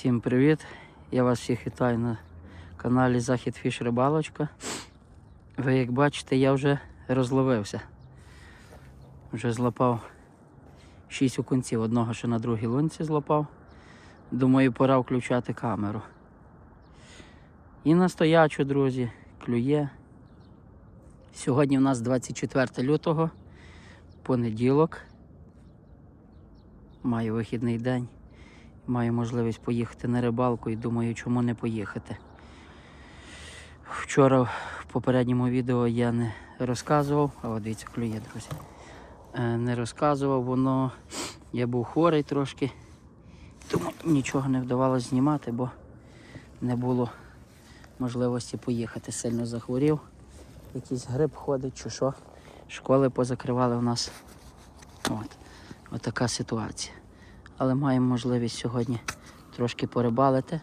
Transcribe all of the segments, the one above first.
Всім привіт! Я вас всіх вітаю на каналі Захід Фіш Рибалочка. Ви як бачите, я вже розловився. Вже злопав 6 окунців, одного ще на другій лунці злопав. Думаю, пора включати камеру. І на стоячу, друзі, клює. Сьогодні у нас 24 лютого, понеділок. Маю вихідний день. Маю можливість поїхати на рибалку і думаю, чому не поїхати. Вчора в попередньому відео я не розказував, а от дивіться, клює, друзі. Е, Не розказував, воно я був хворий трошки, тому нічого не вдавалося знімати, бо не було можливості поїхати. Сильно захворів. Якийсь гриб ходить чи що. Школи позакривали у нас. От. От ситуація. Але маємо можливість сьогодні трошки порибалити.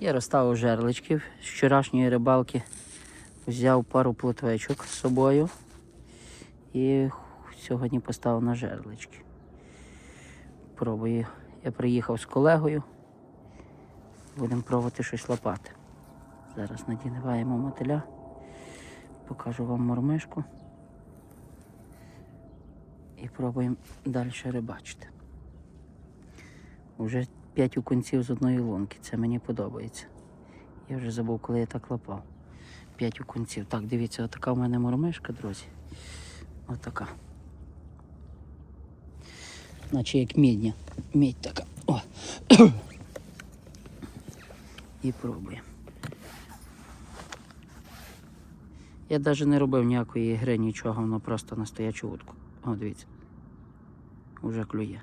Я розставив жерличків з вчорашньої рибалки. Взяв пару плотвечок з собою і сьогодні поставив на жерлички. Пробую. Я приїхав з колегою. Будемо пробувати щось лопати. Зараз надіваємо мотиля. Покажу вам мормишку. І пробуємо далі рибачити. Уже 5 окунців з одної лунки. Це мені подобається. Я вже забув, коли я так лапав. 5 окунців. Так, дивіться, отака в мене мормишка, друзі. Отака. Наче як мідня. Мідь така. О. І пробуємо. Я навіть не робив ніякої гри, нічого, воно просто на стоячу утку. О, дивіться. Уже клює.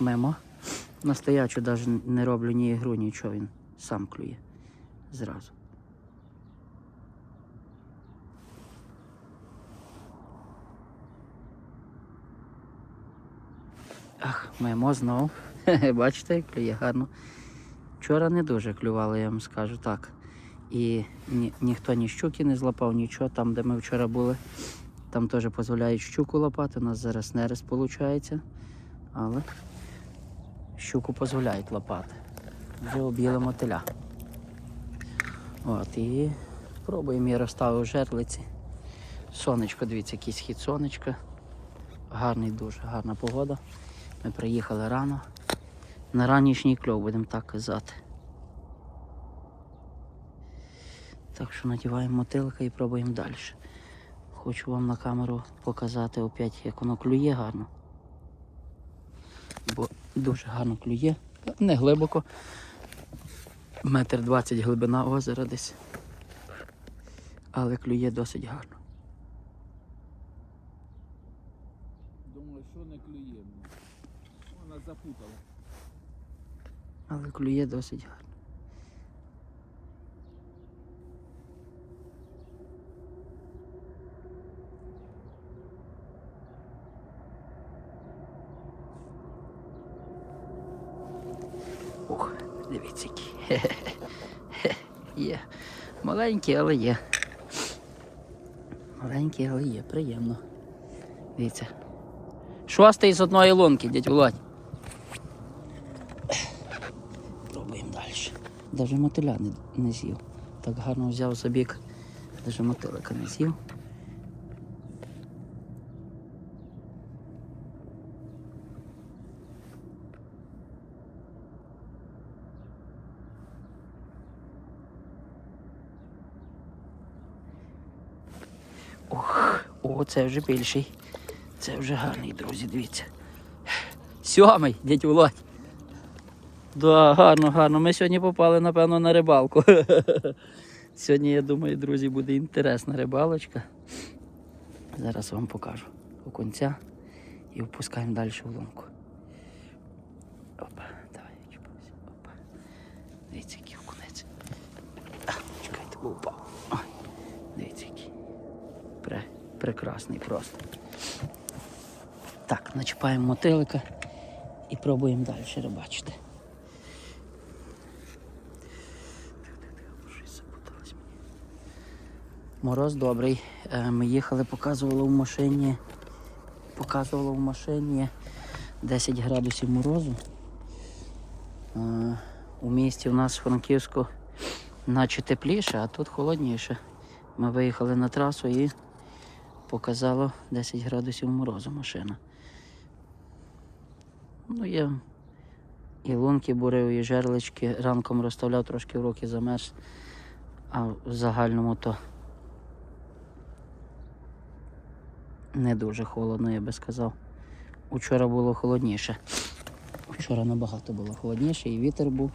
Мимо. Настоячу навіть не роблю ні ігру, нічого, він сам клює. Зразу. Ах, мимо знов. Хе-хе, Бачите, клює гарно. Вчора не дуже клювало, я вам скажу так. І ні, ніхто ні щуки не злапав, нічого. Там, де ми вчора були, там теж дозволяють щуку лапати. У нас зараз нерест виходить. Але щуку дозволяють лапати. Вже об'їли мотиля. От, і пробуємо я розставив жерлиці. Сонечко, дивіться, який схід сонечка. Гарний дуже, гарна погода. Ми приїхали рано. На ранішній кльов, будемо так казати. Так що надіваємо мотилка і пробуємо далі. Хочу вам на камеру показати опять, як воно клює гарно. Бо дуже гарно клює. Не глибоко. Метр двадцять глибина озера десь. Але клює досить гарно. Думаю, що не клює. Вона запутала. Але клює досить гарно. Ух, який. Хе-хе-хе. Є. Маленький, але є. Маленький, але є. Приємно. Дивіться. Шостий з одної лунки, дядь Володь. Пробуємо далі. Даже мотиля не, не з'їв. Так гарно взяв за бік, даже мотилика не з'їв. Ох, о, це вже більший. Це вже гарний, друзі, дивіться. Сьомий, дядь Володь. Да, гарно, гарно. Ми сьогодні попали, напевно, на рибалку. Сьогодні, я думаю, друзі, буде інтересна рибалочка. Зараз вам покажу окунця і впускаємо далі в лунку. Опа, давай, чіпайся. Опа. Дивіться, який окунець. Чекайте, бо впав. Ой, дивіться, який. Пре, прекрасний просто. Так, начіпаємо мотилика і пробуємо далі рибачити. Мороз добрий. Е, Ми їхали, показувало в машині. Показувало в машині 10 градусів морозу. У місті у нас в Франківську наче тепліше, а тут холодніше. Ми виїхали на трасу і показало 10 градусів морозу машина. Ну, я і лунки бурив, і жерлички ранком розставляв трошки в руки замерз, а в загальному то не дуже холодно, я би сказав. Учора було холодніше. Вчора набагато було холодніше і вітер був.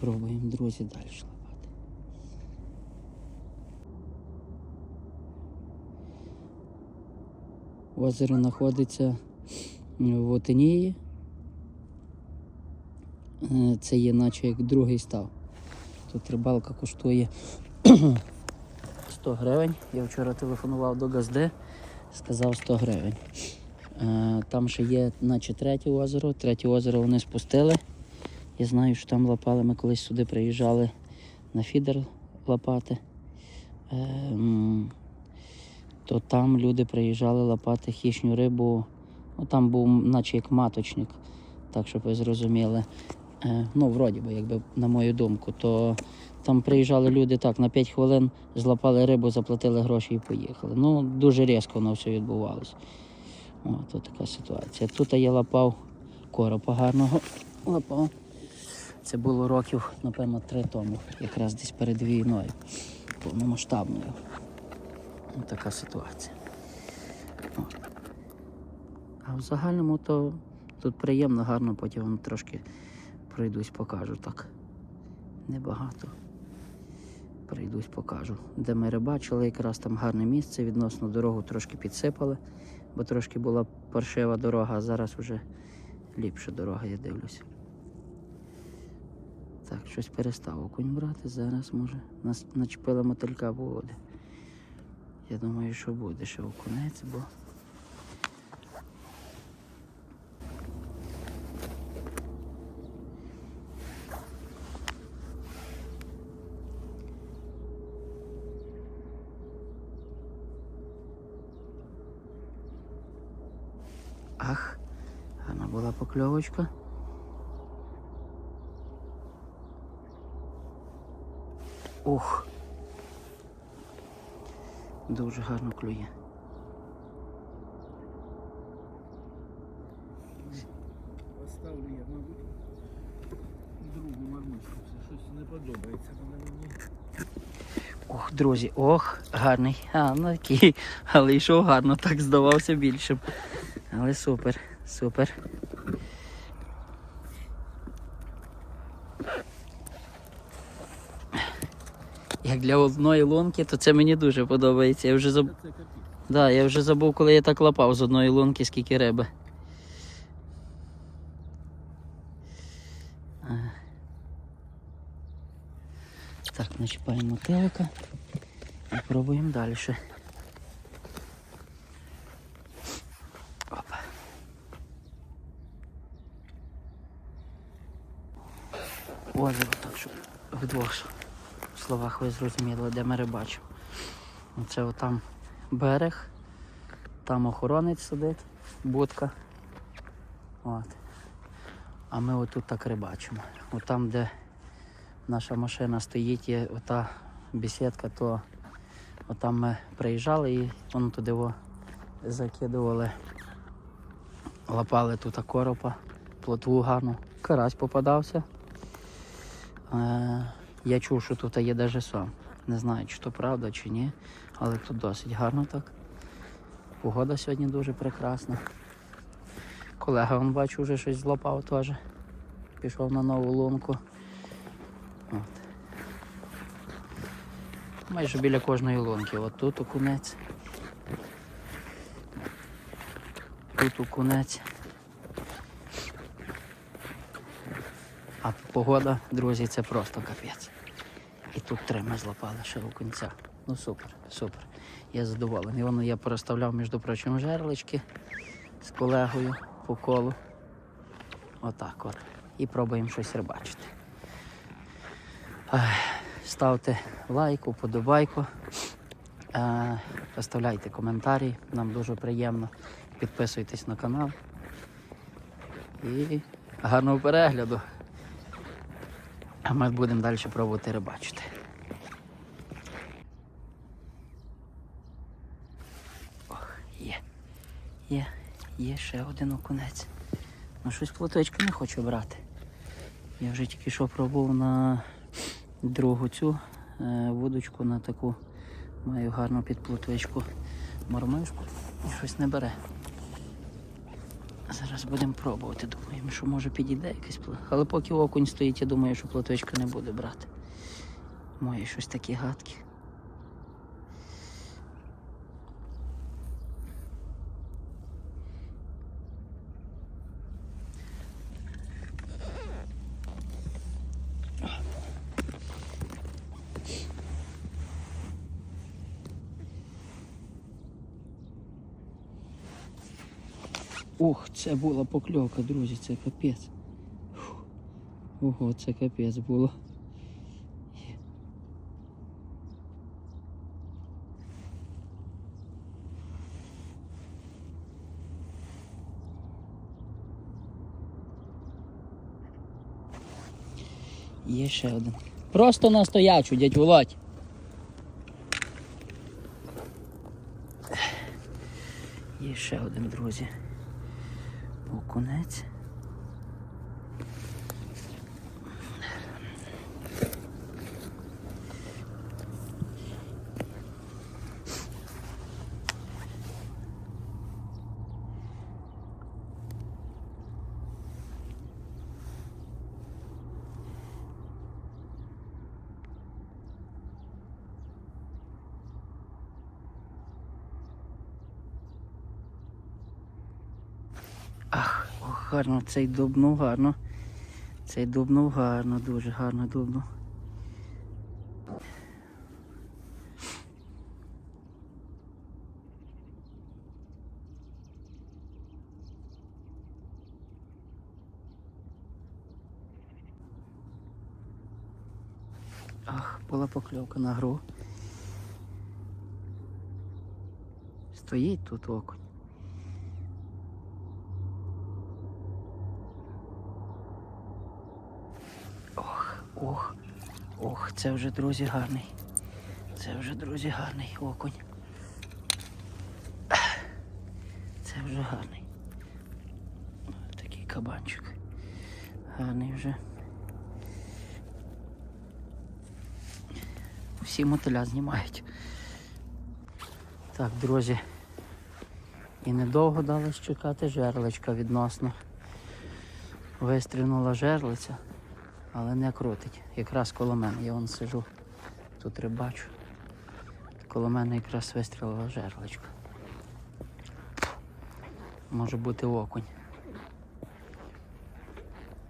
Пробуємо, друзі, далі лапати. Озеро знаходиться в Отинії. Е, Це є наче як другий став. Тут рибалка коштує 100 гривень. Я вчора телефонував до Газди, сказав 100 гривень. Е, Там ще є наче третє озеро. Третє озеро вони спустили. Я знаю, що там лапали. Ми колись сюди приїжджали на фідер лапати. То там люди приїжджали лапати хищню рибу. Ну, там був наче як маточник, так щоб ви зрозуміли. Е, Ну, вроді би, якби, на мою думку, то там приїжджали люди так, на 5 хвилин злапали рибу, заплатили гроші і поїхали. Ну, дуже різко воно все відбувалося. От, от така ситуація. Тут я лапав коропа гарного лапав. Це було років, напевно, три тому, якраз десь перед війною, повномасштабною. Ось така ситуація. От. А в загальному то тут приємно, гарно, потім вам трошки пройдусь, покажу так. Небагато. Прийдусь, покажу. Де ми рибачили, якраз там гарне місце, відносно дорогу трошки підсипали, бо трошки була паршива дорога, а зараз вже ліпша дорога, я дивлюся. Так, щось перестав окунь брати. Зараз може нас начепила мотилька буде. Я думаю, що буде ще окунець, бо. Ах, гарна була покльовочка. Ух. Дуже гарно клює. Поставлю я, мабуть, другу мармишку. Це щось не подобається вона мені. Ох, друзі, ох, гарний. А, ну такий, але йшов гарно, так здавався більшим. Але супер, супер. Для одної лунки, то це мені дуже подобається. Я вже заб... Да, я вже забув, коли я так лапав з одної лунки, скільки риби. Так, начіпаємо телека і пробуємо далі. Опа. Озеро так, щоб в двох словах ви зрозуміли, де ми рибачимо. Оце отам берег, там охоронець сидить, будка. От. А ми отут так рибачимо. От там, де наша машина стоїть, є ота бесідка, то отам ми приїжджали і воно туди о, закидували, лапали тут коропа, плотву гарну. Карась попадався. Е, я чув, що тут є навіть сам. Не знаю, чи то правда, чи ні, але тут досить гарно так. Погода сьогодні дуже прекрасна. Колега, он бачу, вже щось злопав теж. Пішов на нову лунку. От. Майже біля кожної лунки. От тут окунець. Тут окунець. Погода, друзі, це просто капець. І тут три ми злопали ще у кінця. Ну супер, супер. Я задоволений. Воно я переставляв, між прочим, жерлички з колегою по колу. Отак от. І пробуємо щось рибачити. Ставте лайку, подобайку. Е, Оставляйте коментарі, нам дуже приємно. Підписуйтесь на канал. І гарного перегляду. А ми будемо далі пробувати рибачити. Ох, є. Є, є ще один окунець. Ну щось плоточку не хочу брати. Я вже тільки що пробував на другу цю е, вудочку на таку. Маю гарну підплуточку мормишку і щось не бере. Зараз будемо пробувати. Думаємо, що може підійде якийсь плот. Але поки окунь стоїть, я думаю, що платочка не буде брати. Моє щось такі гадкі. Ох, це була покльовка, друзі, це капець. Ого, це капець було. Є ще один. Просто на стоячу, дядь Володь. Є ще один, друзі. Окунець. Ах, ох, гарно, цей дубнув гарно. Цей дубнув гарно, дуже гарно дубнув. Ах, була покльовка на гру. Стоїть тут окунь. Ох, ох, це вже, друзі, гарний. Це вже, друзі, гарний окунь. Це вже гарний. Такий кабанчик. Гарний вже. Всі мотиля знімають. Так, друзі. І недовго далось чекати жерличка відносно. Вистрільнула жерлиця але не крутить. Якраз коло мене. Я вон сижу, тут рибачу. Коло мене якраз вистрілила жерлочка. Може бути окунь.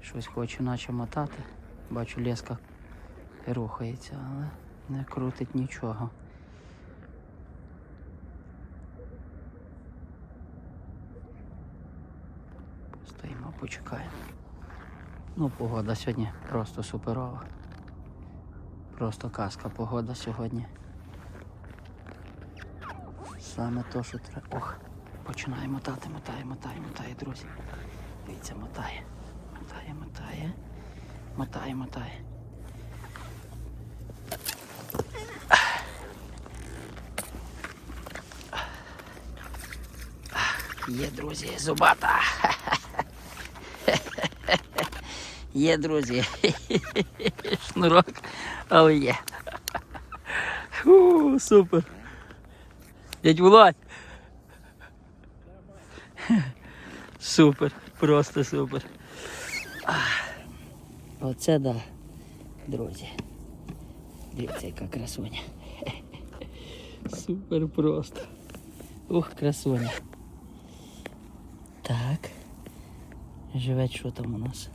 Щось хочу наче мотати. Бачу леска рухається, але не крутить нічого. Стоїмо, почекаємо. Ну, погода сьогодні просто суперова. Просто казка погода сьогодні. Саме то, що треба. Ох, починає мотати, мотає, мотає, мотає, друзі. Дивіться, мотає. Мотає, мотає. Мотає, мотає. Є, друзі, зубата. Є, друзі. Шнурок, але є. Фу, супер. Дядь Володь. Супер, просто супер. Ах, Оце да, друзі. Дивіться, яка красуня. Супер просто. Ух, красуня. Так. Живе що там у нас?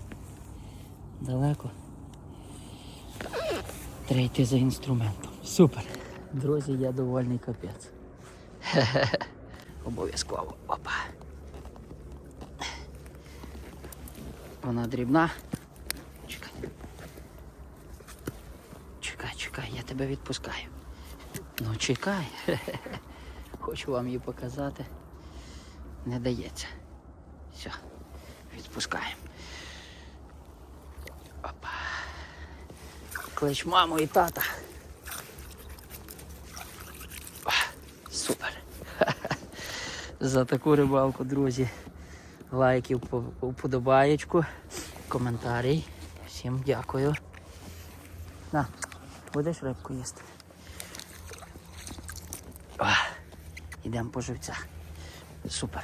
Далеко. Треба йти за інструментом. Супер. Друзі, я довольний капець. Обов'язково. Опа. Вона дрібна. Чекай. Чекай, чекай, я тебе відпускаю. Ну чекай. Хочу вам її показати. Не дається. Все, відпускаємо. Клич маму і тата. Супер. За таку рибалку, друзі. Лайків, вподобаєчку, коментарій. Всім дякую. На, будеш рибку їсти? О, Йдемо по живцях. Супер.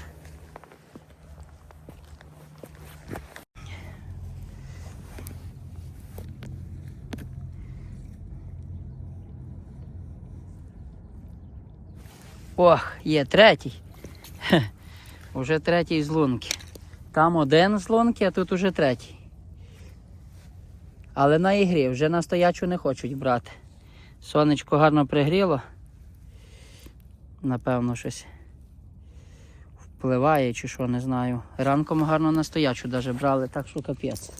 Ох, є третій. Хе, Уже третій з лунки. Там один з лунки, а тут уже третій. Але на ігрі вже на стоячу не хочуть брати. Сонечко гарно пригріло. Напевно, щось впливає чи що, не знаю. Ранком гарно на стоячу даже брали, так що капець.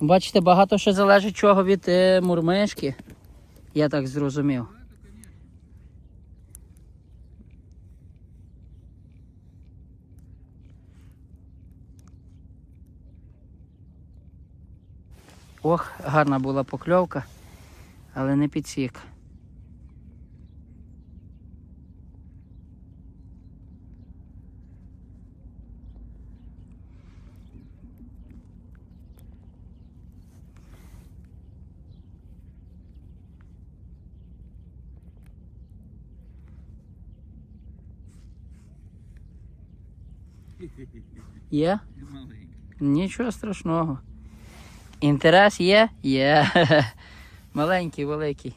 Бачите, багато ще залежить чого від е, мурмишки. Я так зрозумів. Ох, гарна була покльовка, але не підсік. Є? Маленький. Нічого страшного. Інтерес є? Є. Маленький, великий.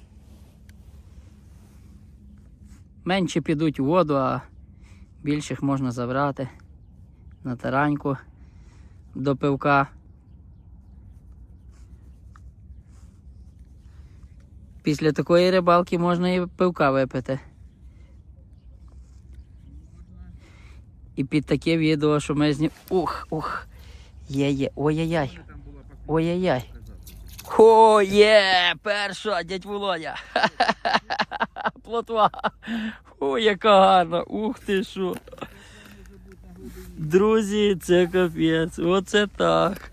Менші підуть у воду, а більших можна забрати на тараньку до пивка. Після такої рибалки можна і пивка випити. І під таке відео, що ми зні... Ух, ух. Є, є. Ой-яй-яй. Ой-яй-яй. О, є! Перша, дядь Володя. Плотва. О, яка гарна. Ух ти що. Друзі, це капець. Оце так.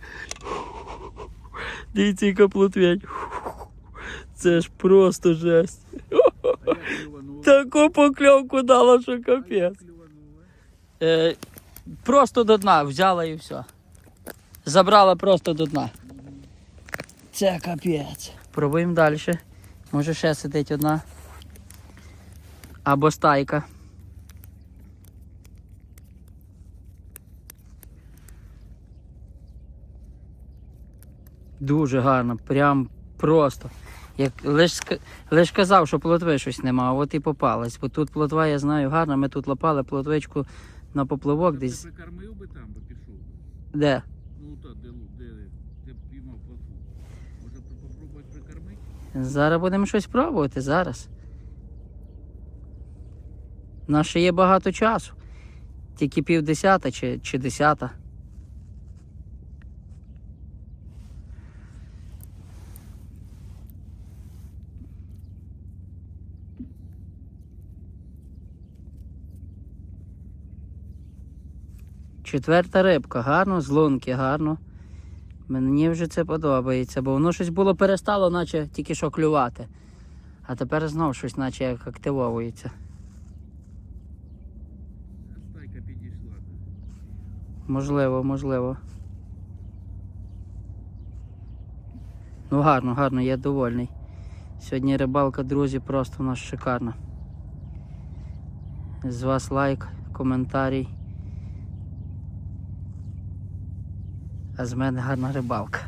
Дивіться, яка плотвять. Це ж просто жесть. Таку покльовку дала, що капець. Е, просто до дна взяла і все. Забрала просто до дна. Це капець. Пробуємо далі. Може ще сидить одна. Або стайка. Дуже гарно, прям просто. Як лиш, ска- лиш казав, що плотви щось нема, а от і попалась. Бо тут плотва, я знаю, гарна. Ми тут лопали плотвичку на поплавок Ти десь. прикормив би там, би пішов. Де? Ну так, де, лу- де ти піймав плотву. Може пр- попробувати прикормити? Зараз будемо щось пробувати зараз. Нас ще є багато часу. Тільки пів десята чи, чи десята. Четверта рибка, гарно, з лунки, гарно. Мені вже це подобається, бо воно щось було перестало, наче тільки що клювати. А тепер знов щось наче як активовується. Стайка підійшла. Можливо, можливо. Ну гарно, гарно, я довольний. Сьогодні рибалка, друзі, просто у нас шикарна. З вас лайк, коментарій. А з мене гарна рибалка.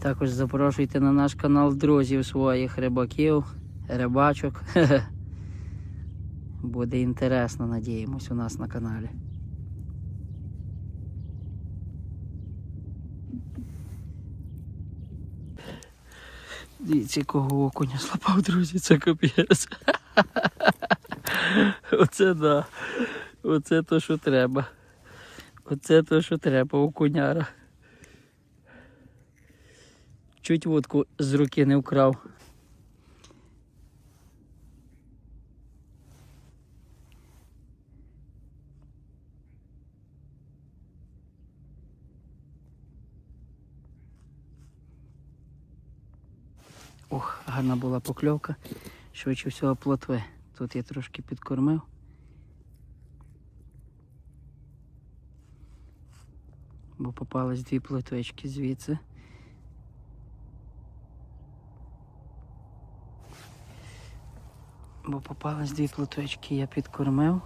Також запрошуйте на наш канал друзів своїх рибаків, рибачок. Буде інтересно, надіємось, у нас на каналі. Дивіться, якого окуня слапав, друзі, це капець. Оце да. Оце то, що треба. Оце то, що треба, окуняра. Чуть вудку з руки не вкрав. Ох, гарна була покльовка. Швидше всього плотви. Тут я трошки підкормив. Бо попались дві плотвички звідси. Бо попались дві плотвички, я підкормив.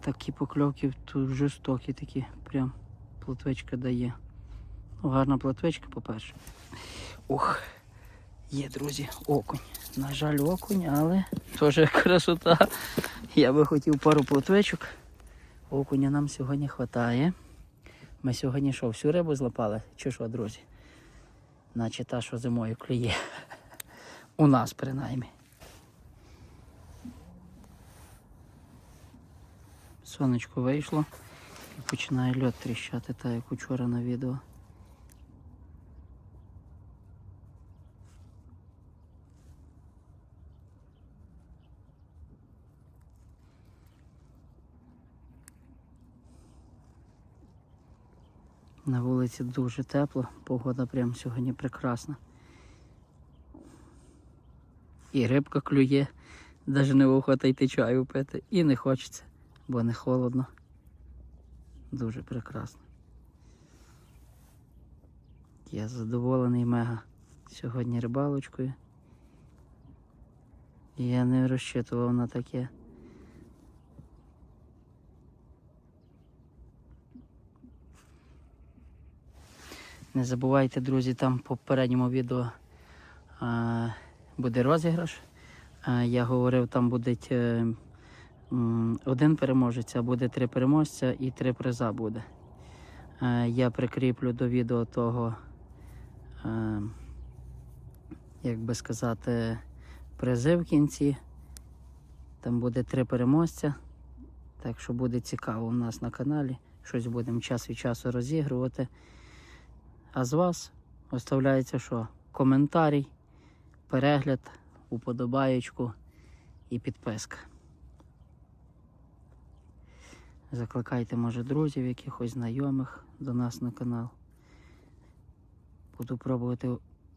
Такі покльовки тут жорстокі такі, прям плотвичка дає. Ну, гарна плотвичка, по-перше. Ух, є, друзі, окунь. На жаль, окунь, але теж красота. Я би хотів пару плотвичок. Окуня нам сьогодні вистачає. Ми сьогодні що, всю рибу злопали? Чи що, друзі? Наче та, що зимою клює. У нас принаймні. Сонечко вийшло і починає льот тріщати, так як учора на відео. На вулиці дуже тепло, погода прямо сьогодні прекрасна. І рибка клює, навіть не охота йти чаю пити. І не хочеться, бо не холодно. Дуже прекрасно. Я задоволений мега сьогодні рибалочкою. Я не розчитував на таке. Не забувайте, друзі, там по попередньому відео а, буде розіграш. А, я говорив, там буде один переможець, а буде три переможця і три приза буде. Е, я прикріплю до відео того, е, як би сказати, призи в кінці. Там буде три переможця. Так що буде цікаво у нас на каналі. Щось будемо час від часу розігрувати. А з вас оставляється що? Коментарій, перегляд, уподобаєчку і підписка. Закликайте, може, друзів, якихось знайомих до нас на канал. Буду пробувати,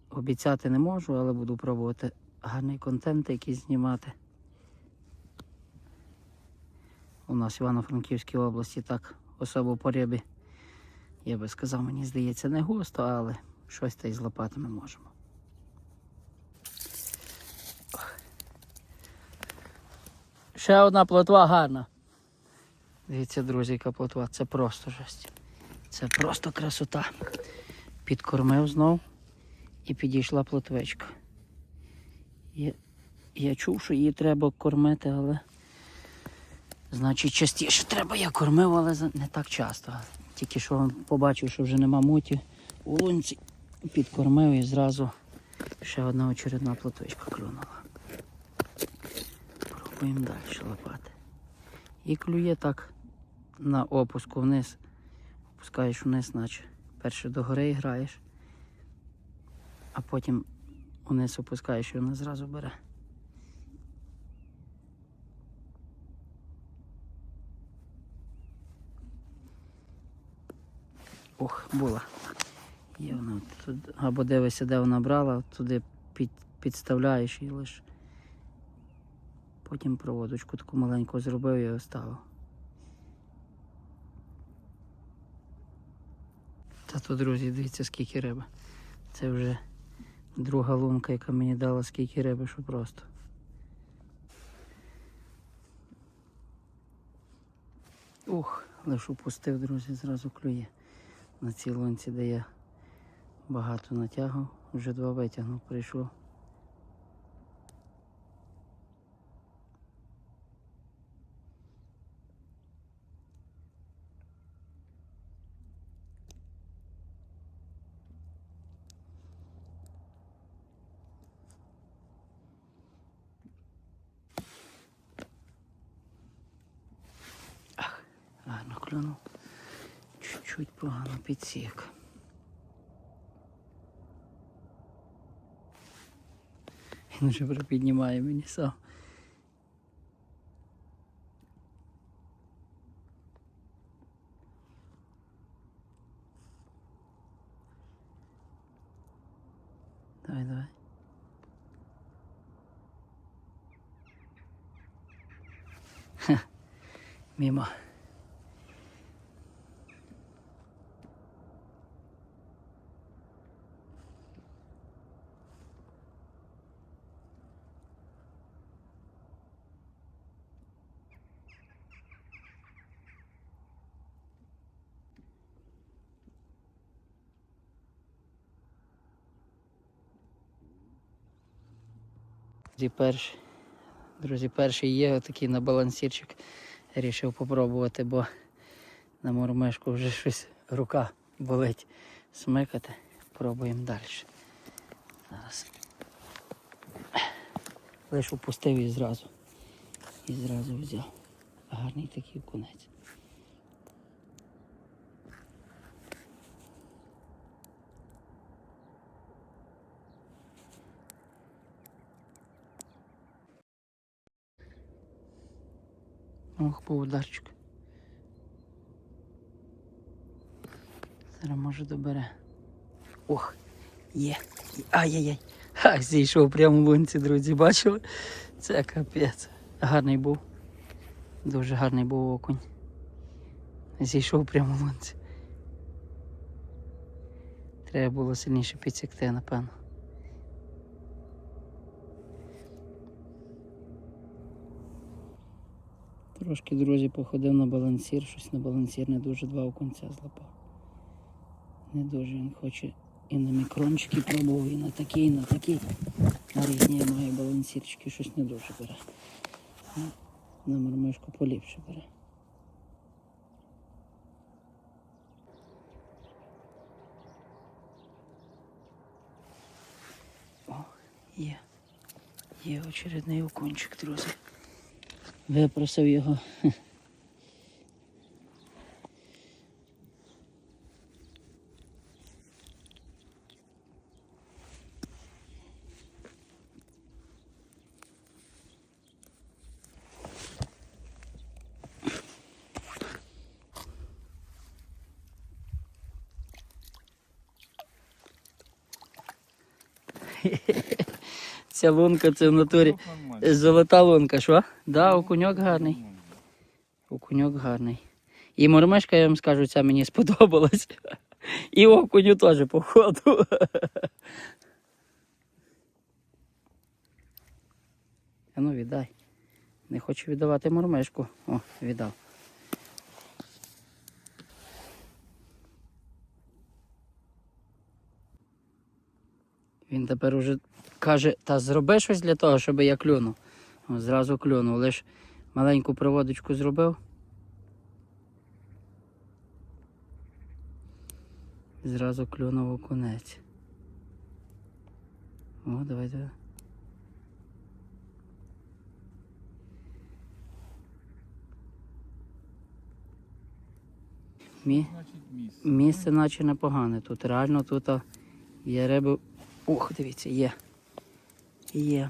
обіцяти не можу, але буду пробувати гарний контент якийсь знімати. У нас в Івано-Франківській області так особо по рибі. Я би сказав, мені здається, не густо, але щось та й злопати ми можемо. Ще одна плотва гарна. Дивіться, друзі, яка плотва. Це просто жесть. Це просто красота. Підкормив знов і підійшла плотвичка. Я, я чув, що її треба кормити, але. Значить, частіше треба я кормив, але не так часто. Тільки що побачив, що вже нема муті у лунці, підкормив і зразу ще одна очередна плоточка клюнула. Пробуємо далі лопати. І клює так на опуску вниз. Опускаєш вниз, наче перше догори граєш, а потім вниз опускаєш і вона зразу бере. Ох, була. Є вона тут. Або дивишся, де вона брала, туди під, підставляєш і лиш. Потім проводочку таку маленьку зробив і оставив. Та тут, друзі, дивіться, скільки риби. Це вже друга лунка, яка мені дала скільки риби, що просто. Ух, лиш упустив, друзі, зразу клює на цій лунці, де я багато натягав, вже два витягнув, прийшло. підсік. Він вже припіднімає мені сам. Давай, давай. Ха, мимо. Друзі, перший, друзі, перший є отакий на балансірчик. Рішив попробувати, бо на мормишку вже щось рука болить смикати. Пробуємо далі. Зараз. Лише опустив і зразу. І зразу взяв. Гарний такий кунець. Ох, по ударчик. Зараз може добере. Ох, є. Ай-яй-яй. Ха, зійшов прямо в лунці, друзі, бачили? Це капець. Гарний був. Дуже гарний був окунь. Зійшов прямо в лунці. Треба було сильніше підсікти, напевно. Трошки, друзі, походив на балансір, щось на балансір не дуже два окунця злапав. Не дуже він хоче і на мікрончики пробував, і на такий, і на такий. На різні я маю балансірчики, щось не дуже бере. Ну, На мармишку поліпше бере. О, є. Є очередний окунчик, друзі. Випросив його. Ця лунка це в натурі. Золота лунка, що? Да, окуньок гарний. Окуньок гарний. І мормишка, я вам скажу, ця мені сподобалась. І окуню теж, походу. А ну віддай. Не хочу віддавати мормишку. О, віддав. Він тепер уже каже, та зроби щось для того, щоб я клюнув. Зразу клюнув. Лиш маленьку проводочку зробив. Зразу клюнув окунець. О, давай, давай. Мі... Місце наче непогане. Тут реально тут є риби. Ух, дивіться, є. Є.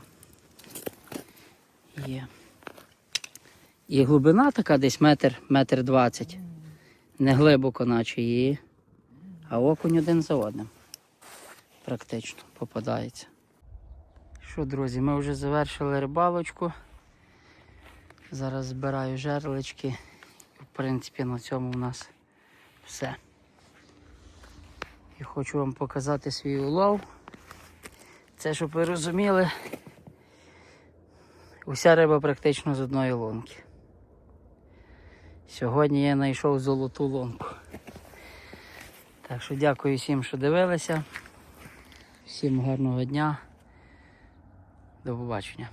Є. І глибина така десь метр, метр двадцять. Не глибоко, наче її. А окунь один за одним. Практично попадається. Що, друзі, ми вже завершили рибалочку. Зараз збираю жерлички. В принципі, на цьому у нас все. І хочу вам показати свій улов. Це, щоб ви розуміли, уся риба практично з одної лунки. Сьогодні я знайшов золоту лунку. Так що дякую всім, що дивилися. Всім гарного дня. До побачення.